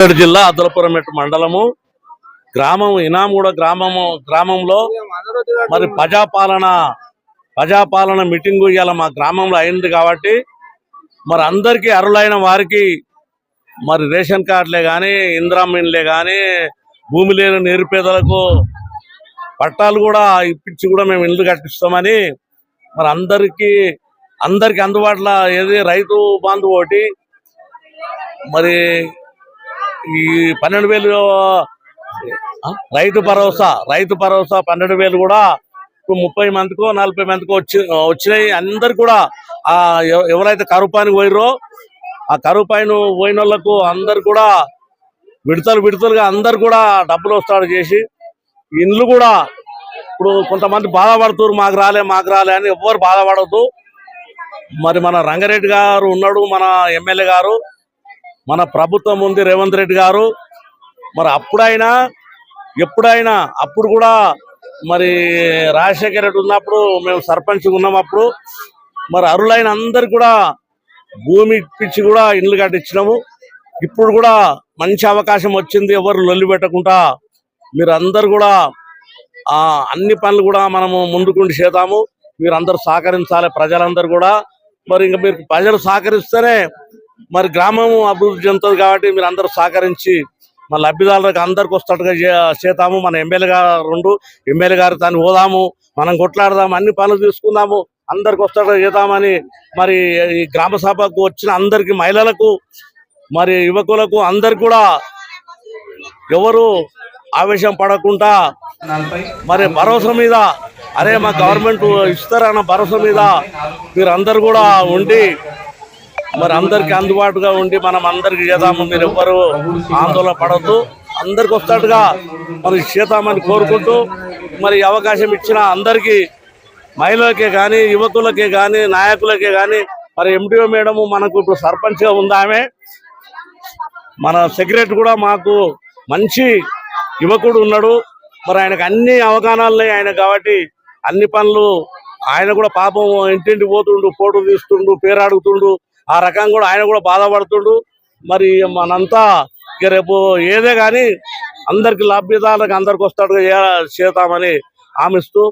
సిద్దిపేట జిల్లా అద్దలపురమెట్టు మండలము. గ్రామం ఇనామూడ గ్రామము గ్రామంలో మరి ప్రజాపాలన ప్రజాపాలన మీటింగు ఇవాళ మా గ్రామంలో అయింది కాబట్టి మరి అందరికీ అరులైన వారికి మరి రేషన్ కార్డులే కానీ ఇంద్రామీన్లే కానీ భూమి లేని నిరుపేదలకు పట్టాలు కూడా ఇప్పించి కూడా మేము ఇల్లు కట్టిస్తామని మరి అందరికీ అందరికి అందుబాటులో ఏది రైతు బంధు ఒకటి మరి ఈ పన్నెండు వేలు రైతు భరోసా రైతు భరోసా పన్నెండు వేలు కూడా ముప్పై మందికో నలభై మందికో వచ్చి వచ్చినాయి. అందరు కూడా ఆ ఎవ- ఎవరైతే కరువు పోయిరో ఆ కరువు పైన పోయిన వాళ్ళకు అందరు కూడా విడతలు విడతలుగా అందరు కూడా డబ్బులు వస్తాడు చేసి ఇండ్లు కూడా ఇప్పుడు కొంతమంది బాధపడుతున్నారు మాకు రాలే మాకు రాలే అని ఎవ్వరు బాధపడద్దు. మరి మన రంగారెడ్డి గారు ఉన్నాడు మన ఎమ్మెల్యే గారు. మన ప్రభుత్వం ఉంది రేవంత్ రెడ్డి గారు. మరి అప్పుడైనా ఎప్పుడైనా అప్పుడు కూడా మరి రాజశేఖర రెడ్డి ఉన్నప్పుడు మేము సర్పంచ్ ఉన్నాం అప్పుడు. మరి అరులైన అందరు కూడా భూమి ఇప్పించి కూడా ఇండ్లు కట్టించినాము. ఇప్పుడు కూడా మంచి అవకాశం వచ్చింది ఎవరు లొల్లి పెట్టకుండా. మీరు అందరు కూడా ఆ అన్ని పనులు కూడా మనము ముందుకుండి చేద్దాము. మీరు అందరూ సహకరించాలి ప్రజలందరూ కూడా. మరి ఇంకా మీరు ప్రజలు సహకరిస్తేనే మరి గ్రామం అభివృద్ధి చెందుతుంది కాబట్టి మీరు అందరూ సహకరించి మన లబ్ధిదారులకు అందరికి వస్తట్టుగా చేతాము. మన ఎమ్మెల్యే గారు రెండు ఎమ్మెల్యే గారు దాన్ని పోదాము మనం కొట్లాడదాము అన్ని పనులు తీసుకుందాము అందరికి వస్తట్టుగా చేద్దామని మరి ఈ గ్రామ సభకు వచ్చిన అందరికి మహిళలకు మరి యువకులకు అందరికి కూడా ఎవరు ఆవేశం పడకుండా మరి భరోసా మీద అరే మా గవర్నమెంట్ ఇస్తారన్న భరోసా మీద మీరు అందరు కూడా ఉండి మరి అందరికి అందుబాటుగా ఉండి మనం అందరికి చేద్దాము మీరు ఎవ్వరు ఆందోళన పడద్దు. అందరికి వస్తాడుగా మరి చేద్దామని కోరుకుంటూ మరి అవకాశం ఇచ్చిన అందరికీ మహిళలకే కానీ యువకులకే కానీ నాయకులకే కానీ మరి ఎండిఓ మేడం మనకు ఇప్పుడు సర్పంచ్గా ఉంది ఆమె. మన సెక్రటరీ కూడా మాకు మంచి యువకుడు ఉన్నాడు. మరి ఆయనకు అన్ని అవగాహనలు ఆయన కాబట్టి అన్ని పనులు ఆయన కూడా పాపం ఇంటింటి పోతుండు ఫోటో తీస్తుండు పేరు అడుగుతుండు. ఆ రకంగా కూడా ఆయన కూడా బాధపడుతుండు. మరి మనంతా ఇక రేపు ఏదే కానీ అందరికి లభ్యత అందరికి వస్తాడుగా చేద్దామని ఆమిస్తూ